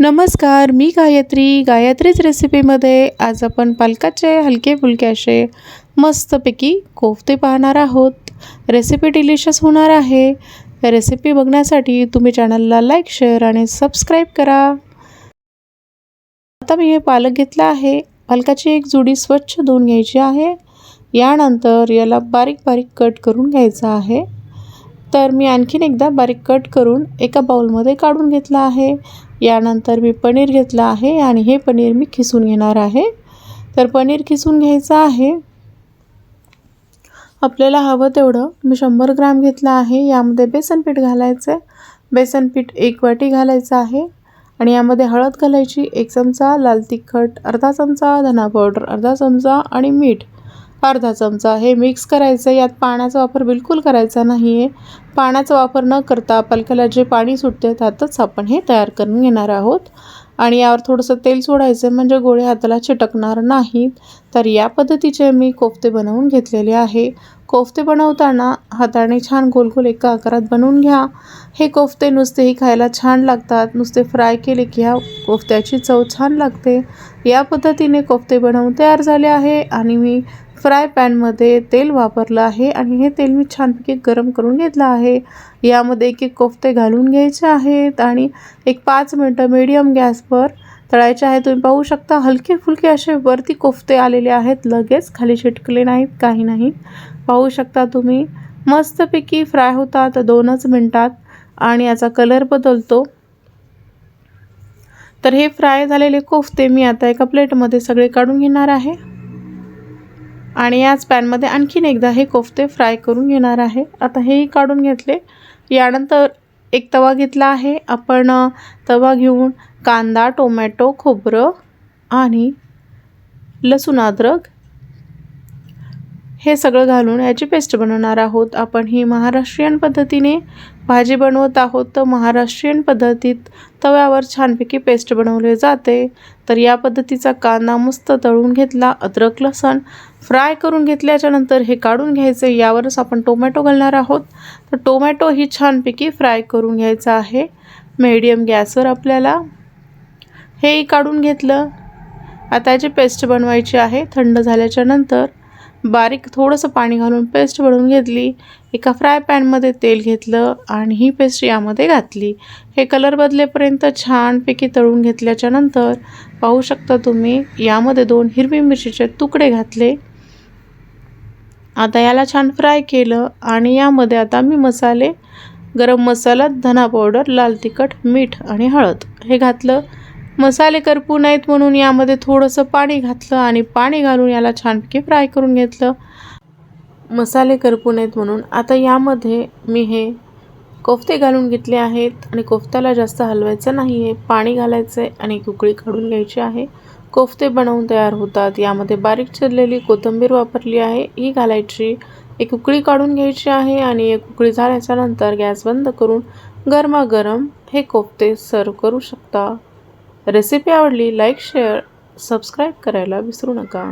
नमस्कार मी गायत्री. गायत्रीच रेसिपीमध्ये आज आपण पालकाचे हलके फुलके असे मस्तपैकी कोफते पाहणार आहोत. रेसिपी डिलिशियस होणार आहे. रेसिपी बघण्यासाठी तुम्ही चॅनलला लाईक शेअर आणि सबस्क्राईब करा. आता मी हे पालक घेतला आहे. पालकाची एक जुडी स्वच्छ धुवून घ्यायची आहे. यानंतर याला बारीक बारीक कट करून घ्यायचा आहे. तर मी आणखीन एकदा बारीक कट करून एका बाउलमध्ये काढून घेतला आहे. यानंतर मी पनीर घेतलं आहे आणि हे पनीर मी खिसून घेणार आहे. तर पनीर खिसून घ्यायचं आहे. आपल्याला हवं तेवढं. मी शंभर ग्रॅम घेतलं आहे. यामध्ये बेसन पीठ घालायचं आहे. बेसन पीठ एक वाटी घालायचं आहे. आणि यामध्ये हळद घालायची. एक चमचा लाल तिखट अर्धा चमचा धना पावडर अर्धा चमचा आणि मीठ. अर्धा चमचा. हे मिक्स करायचं यात पाण्याचा वापर बिलकुल करायचा नाही आहे पाण्याचा वापर न करता पालकाला जे पाणी सुटते त्यातच आपण हे तयार करून घेणार आहोत. आणि यावर थोडंसं तेल सोडायचं म्हणजे गोळे हाताला चिटकणार नाहीत. तर या पद्धतीचे मी कोफ्ते बनवून घेतलेले आहे. कोफ्ते बनवताना हाताने छान गोल गोल एका आकारात बनवून घ्या. हे कोफ्ते नुसतेही खायला छान लागतात. नुसते फ्राय केले की ह्या कोफ्त्याची चव छान लागते. या पद्धतीने कोफ्ते बनवून तयार झाले आहे. आणि मी फ्राय पॅनमध्ये तेल वापरलं आहे आणि हे तेल मी छानपैकी गरम करून घेतलं आहे. यामध्ये एक एक कोफ्ते घालून घ्यायचे आहेत आणि एक पाच मिनटं मीडियम गॅसवर तळायचे आहे. तुम्ही पाहू शकता हलके फुलके असे वरती कोफ्ते आलेले आहेत. लगेच खाली चिटकले नाहीत काही नाही पाहू शकता तुम्ही मस्तपैकी फ्राय होतात दोनच मिनटात आणि याचा कलर बदलतो. तर हे फ्राय झालेले कोफ्ते मी आता एका प्लेटमध्ये सगळे काढून घेणार आहे. आणि याच पॅनमध्ये आणखीन एकदा हे कोफ्ते फ्राय करून घेणार आहे. आता हेही काढून घेतले. यानंतर एक तवा घेतला आहे. आपण तवा घेऊन कांदा टोमॅटो खोबरं आणि लसूण अद्रक हे सगळं घालून याची पेस्ट बनवणार आहोत. आपण ही महाराष्ट्रीयन पद्धतीने भाजी बनवत आहोत. तर महाराष्ट्रीयन पद्धतीत तव्यावर छानपैकी पेस्ट बनवले जाते. तर या पद्धतीचा कांदा मस्त तळून घेतला. अद्रक लसण फ्राय करून घेतल्याच्या नंतर हे काढून घ्यायचे. यावरच आपण टोमॅटो घालणार आहोत. तर टोमॅटो ही छानपैकी फ्राय करून घ्यायचा आहे. मीडियम गॅसवर आपल्याला हेही काढून घेतलं. आता याची पेस्ट बनवायची आहे. थंड झाल्याच्यानंतर बारीक थोडंसं पाणी घालून पेस्ट बनवून घेतली एका फ्राय पॅनमध्ये तेल घेतलं आणि ही पेस्ट यामध्ये घातली. हे कलर बदलेपर्यंत छानपैकी तळून घेतल्याच्या नंतर पाहू शकता तुम्ही यामध्ये दोन हिरवी मिरचीचे तुकडे घातले. आता याला छान फ्राय केलं आणि यामध्ये आता मी मसाले गरम मसाला धना पावडर लाल तिखट मीठ आणि हळद हे घातलं. मसाले करपू नाहीत म्हणून यामध्ये थोडंसं पाणी घातलं आणि पाणी घालून याला छानपैकी फ्राय करून घेतलं. मसाले करपू नयेत म्हणून आता यामध्ये मी हे कोफ्ते घालून घेतले आहेत आणि कोफ्त्याला जास्त हलवायचं नाही आहे पाणी घालायचं आहे आणि एक उकळी काढून घ्यायची आहे. कोफ्ते बनवून तयार होतात. यामध्ये बारीक चिरलेली कोथिंबीर वापरली आहे ही घालायची. एक उकळी काढून घ्यायची आहे आणि एक उकळी झाल्याच्यानंतर गॅस बंद करून गरमागरम हे कोफ्ते सर्व करू शकता. रेसिपी आवडली लाईक शेअर सबस्क्राईब करायला विसरू नका.